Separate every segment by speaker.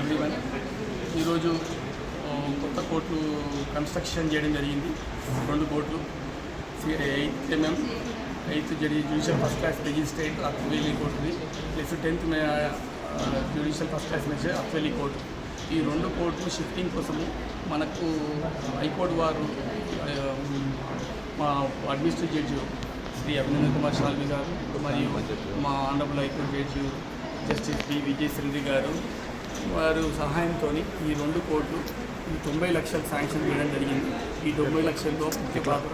Speaker 1: Everyone ఈరోజు కొత్త court construction చేయడం జరిగింది. రెండు కోట్లు. ఎయిత్ ఎంఎం ఎయిత్ జడి జ్యుడిషియల్ ఫస్ట్ క్లాస్ రిజిస్ట్రేట్ అక్వేలీ కోర్టుది plus tenth judicial first class magistrate అక్వేలీ court ఈ రెండు కోర్టులు షిఫ్టింగ్ కోసము మనకు హైకోర్టు వారు మా అడ్మినిస్ట్రేటివ్ జడ్జి శ్రీ అభినందన్ కుమార్ షాల్వి గారు మరియు మా honourable high court judge justice P Vijayashri గారు వారు సహాయంతో ఈ రెండు కోట్లు ఈ తొంభై లక్షలు శాంక్షన్ చేయడం జరిగింది. ఈ తొంభై లక్షల్లో ముఖ్య పాత్ర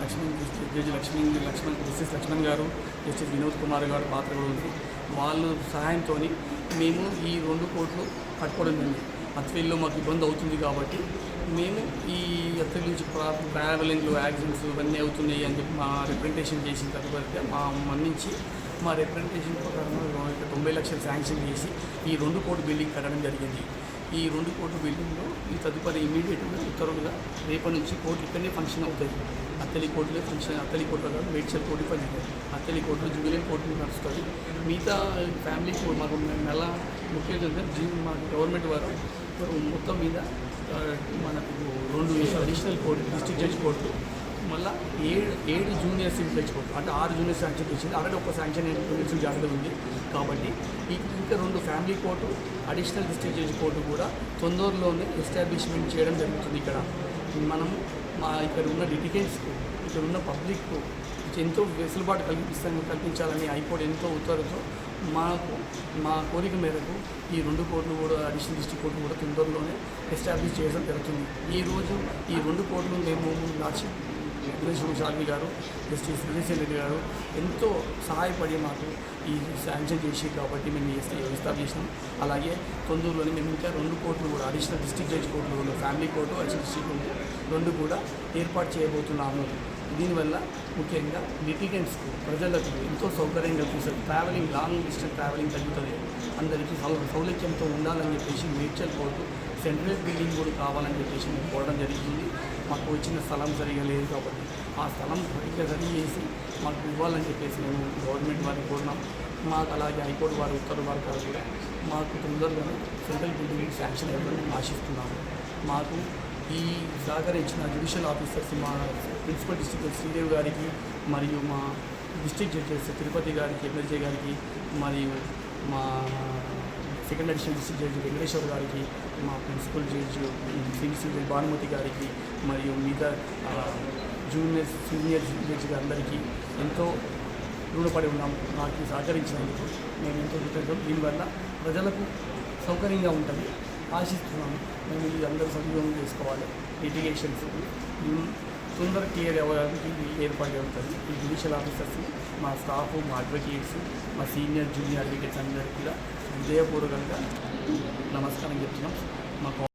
Speaker 1: లక్ష్మణ్ జడ్జి లక్ష్మణ్ లక్ష్మణ్ జస్టిస్ లక్ష్మణ్ గారు జస్టిస్ వినోద్ కుమార్ గారు పాత్ర కూడా ఉంది. వాళ్ళ సహాయంతో మేము ఈ రెండు కోట్లు కట్టుకోవడం జరిగింది. అత్వేల్లో మాకు ఇబ్బంది అవుతుంది కాబట్టి మేము ఈ అత్వేల్ నుంచి ట్రావెలింగ్లో యాక్సిడెంట్స్ ఇవన్నీ అవుతున్నాయి అని చెప్పి మా రిప్రజెంటేషన్ చేసిన తర్వాత మా మన్నించి మా రిప్రజెంటేషన్ ప్రకారం ఇక్కడ తొంభై లక్షలు శాంక్షన్ చేసి ఈ రెండు కోటి బిల్డింగ్ కట్టడం జరిగింది. ఈ రెండు కోట్ల బిల్డింగ్లో ఈ తదుపరి ఇమీడియట్గా ఉత్తర్వులుగా రేపటి నుంచి కోర్టు ఇక్కడనే ఫంక్షన్ అవుతుంది అత్తలి కోర్టులో ఫంక్షన్ అత్తలి కోట్ల కాదు మేడ్చల్ కోర్టు ఫంక్షన్ అత్తలి కోర్టులో జూబిలెంట్ కోర్టు నడుస్తుంది మిగతా ఫ్యామిలీ మాకు నెల ముఖ్యంగా జీ మా గవర్నమెంట్ వారు మొత్తం మీద మనకు రెండు additional court district judge court మళ్ళీ ఏడు ఏడు జూనియర్స్ తెచ్చుకోవచ్చు అంటే ఆరు జూనియర్ శాంక్షన్ తెచ్చింది ఆల్రెడీ ఒక శాంక్షన్ జూనియర్ జాగ్రత్త ఉంది. కాబట్టి ఇంకా రెండు family court additional district judge court కూడా తొందరలోనే ఎస్టాబ్లిష్మెంట్ చేయడం జరుగుతుంది ఇక్కడ. మనము మా ఇక్కడ ఉన్న లిటిగెంట్స్కు ఇక్కడ ఉన్న పబ్లిక్కు ఎంతో వెసులుబాటు కల్పిస్తాను కల్పించాలని హైకోర్టు ఎంతో ఉత్తర్వుతో మాకు మా కోరిక మేరకు ఈ రెండు కోర్టులు కూడా అడిషనల్ డిస్ట్రిక్ట్ కోర్టు కూడా తొందరలోనే ఎస్టాబ్లిష్ చేయడం జరుగుతుంది. ఈరోజు ఈ రెండు కోర్టులు మేము నాచి వెంకటేశ్వర శాల్వి గారు జస్టిస్ రెడ్డి గారు ఎంతో సహాయపడి మాకు ఈ శాంక్షన్ చేసి కాబట్టి మేము ఎస్టాబ్లిష్ చేసినాం. అలాగే తొందరలోనే మేము ఇంకా రెండు కోట్లు కూడా అడిషనల్ డిస్ట్రిక్ట్ జడ్జి కోర్టులు రెండు family court additional district court రెండు కూడా ఏర్పాటు చేయబోతున్నాము. దీనివల్ల ముఖ్యంగా లిటిగెంట్స్కు ప్రజలకు ఎంతో సౌకర్యం కల్పిస్తుంది ట్రావెలింగ్ లాంగ్ డిస్టెన్స్ ట్రావెలింగ్ తగ్గుతుంది. అందరికీ సౌ సౌలభ్యంతో ఉండాలని చెప్పేసి మేడ్చల్ కోర్టు సెంట్రల్ బిల్డింగ్ కూడా కావాలని చెప్పేసి మేము కోరడం జరుగుతుంది మాకు వచ్చిన స్థలం సరిగా లేదు కాబట్టి ఆ స్థలం సరిగ్గా సరి చేసి మాకు ఇవ్వాలని చెప్పేసి మేము గవర్నమెంట్ వారిని కోరినాం. మాకు అలాగే హైకోర్టు వారి ఉత్తర్వు వారు కూడా మాకు తొందరగానే సెంట్రల్ బిల్డింగ్ శాంక్షన్ అవ్వాలని ఆశిస్తున్నాము. మాకు ఈ సహకరించిన జ్యుడిషియల్ ఆఫీసర్స్ మా ప్రిన్సిపల్ డిస్ట్రిక్ట్ శ్రీదేవి గారికి మరియు మా డిస్ట్రిక్ట్ జడ్జెస్ తిరుపతి గారికి ఎమ్మెల్యే గారికి మరియు మా second additional district judge Venkateswara గారికి మా ప్రిన్సిపల్ జడ్జి సివిల్ భానుమతి గారికి మరియు మిగతా జూనియర్ సీనియర్ జడ్జి అందరికీ ఎంతో రుణపడి ఉన్నాము నాకు సహకరించినందుకు మేము ఎంతో కృతజ్ఞతలు దీనివల్ల ప్రజలకు సౌకర్యంగా ఉంటుంది. ఆశిస్తున్నాము. మేము ఇది అందరూ సద్వినియోగం చేసుకోవాలి. లిటిగేషన్స్ తొందర క్లియర్ అవ్వడానికి ఇది ఏర్పాటు అవుతుంది ఈ జ్యుడిషియల్ ఆఫీసర్స్ మా స్టాఫ్ మా అడ్వకేట్స్ మా సీనియర్ జూనియర్ అడ్వకేట్స్ అందరికీ కూడా హృదయపూర్వకంగా నమస్కారం చెప్తున్నాం మా